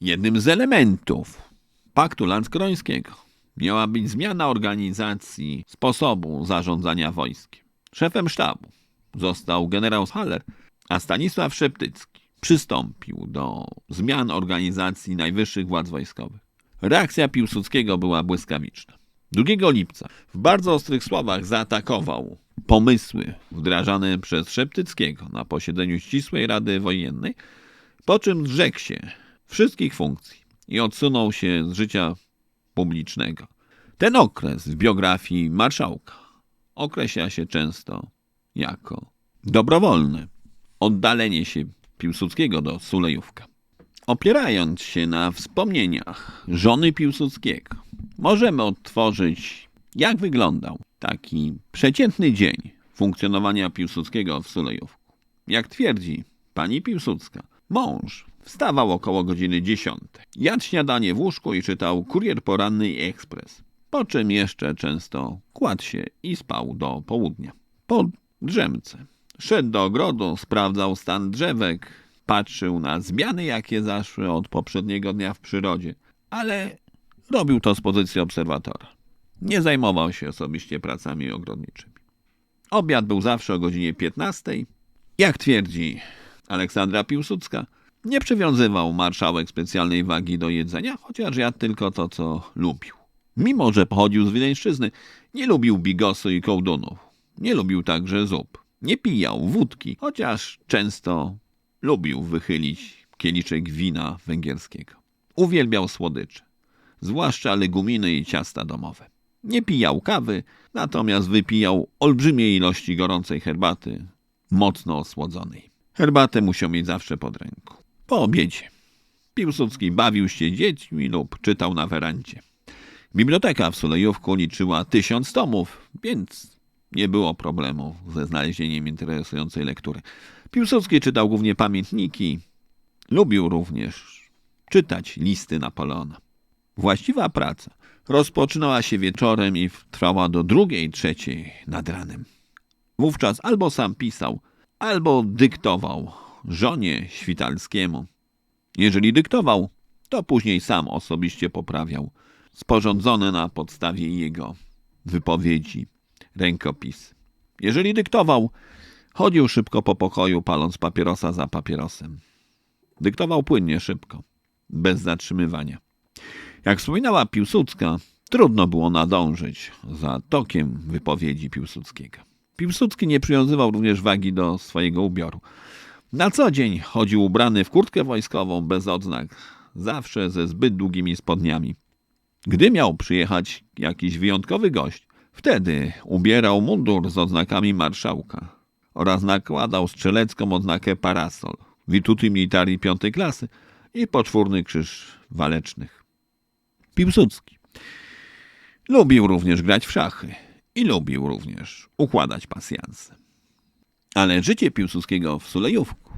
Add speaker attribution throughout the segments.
Speaker 1: Jednym z elementów paktu landskrońskiego miała być zmiana organizacji sposobu zarządzania wojskiem. Szefem sztabu został generał Haller, a Stanisław Szeptycki przystąpił do zmian organizacji najwyższych władz wojskowych. Reakcja Piłsudskiego była błyskawiczna. 2 lipca w bardzo ostrych słowach zaatakował pomysły wdrażane przez Szeptyckiego na posiedzeniu ścisłej Rady Wojennej, po czym zrzekł się wszystkich funkcji i odsunął się z życia publicznego. Ten okres w biografii marszałka określa się często jako dobrowolne oddalenie się Piłsudskiego do Sulejówka. Opierając się na wspomnieniach żony Piłsudskiego, możemy odtworzyć, jak wyglądał taki przeciętny dzień funkcjonowania Piłsudskiego w Sulejówku. Jak twierdzi pani Piłsudska, mąż wstawał około godziny 10. Jadł śniadanie w łóżku i czytał Kurier Poranny i Ekspres. Po czym jeszcze często kładł się i spał do południa. Po drzemce szedł do ogrodu, sprawdzał stan drzewek, patrzył na zmiany, jakie zaszły od poprzedniego dnia w przyrodzie, ale robił to z pozycji obserwatora. Nie zajmował się osobiście pracami ogrodniczymi. Obiad był zawsze o godzinie 15. Jak twierdzi Aleksandra Piłsudska, nie przywiązywał marszałek specjalnej wagi do jedzenia, chociaż jadł tylko to, co lubił. Mimo, że pochodził z Wileńszczyzny, nie lubił bigosu i kołdunów. Nie lubił także zup. Nie pijał wódki, chociaż często lubił wychylić kieliczek wina węgierskiego. Uwielbiał słodycze, zwłaszcza leguminy i ciasta domowe. Nie pijał kawy, natomiast wypijał olbrzymie ilości gorącej herbaty, mocno osłodzonej. Herbatę musiał mieć zawsze pod ręką. Po obiedzie Piłsudski bawił się dziećmi lub czytał na werandzie. Biblioteka w Sulejówku liczyła tysiąc tomów, więc nie było problemu ze znalezieniem interesującej lektury. Piłsudski czytał głównie pamiętniki. Lubił również czytać listy Napoleona. Właściwa praca rozpoczynała się wieczorem i trwała do drugiej, trzeciej nad ranem. Wówczas albo sam pisał, albo dyktował żonie Świtalskiemu. Jeżeli dyktował, to później sam osobiście poprawiał sporządzone na podstawie jego wypowiedzi rękopis. Jeżeli dyktował, chodził szybko po pokoju, paląc papierosa za papierosem. Dyktował płynnie, szybko, bez zatrzymywania. Jak wspominała Piłsudska, trudno było nadążyć za tokiem wypowiedzi Piłsudskiego. Piłsudski nie przywiązywał również wagi do swojego ubioru. Na co dzień chodził ubrany w kurtkę wojskową bez odznak, zawsze ze zbyt długimi spodniami. Gdy miał przyjechać jakiś wyjątkowy gość, wtedy ubierał mundur z odznakami marszałka oraz nakładał strzelecką odznakę parasol, wituty militari piątej klasy i poczwórny krzyż walecznych. Piłsudski lubił również grać w szachy i lubił również układać pasjanse. Ale życie Piłsudskiego w Sulejówku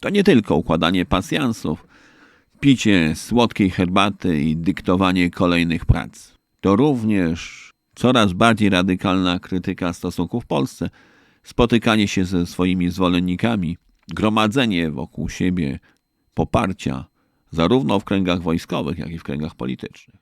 Speaker 1: to nie tylko układanie pasjansów, picie słodkiej herbaty i dyktowanie kolejnych prac. To również coraz bardziej radykalna krytyka stosunków w Polsce, spotykanie się ze swoimi zwolennikami, gromadzenie wokół siebie poparcia, zarówno w kręgach wojskowych, jak i w kręgach politycznych.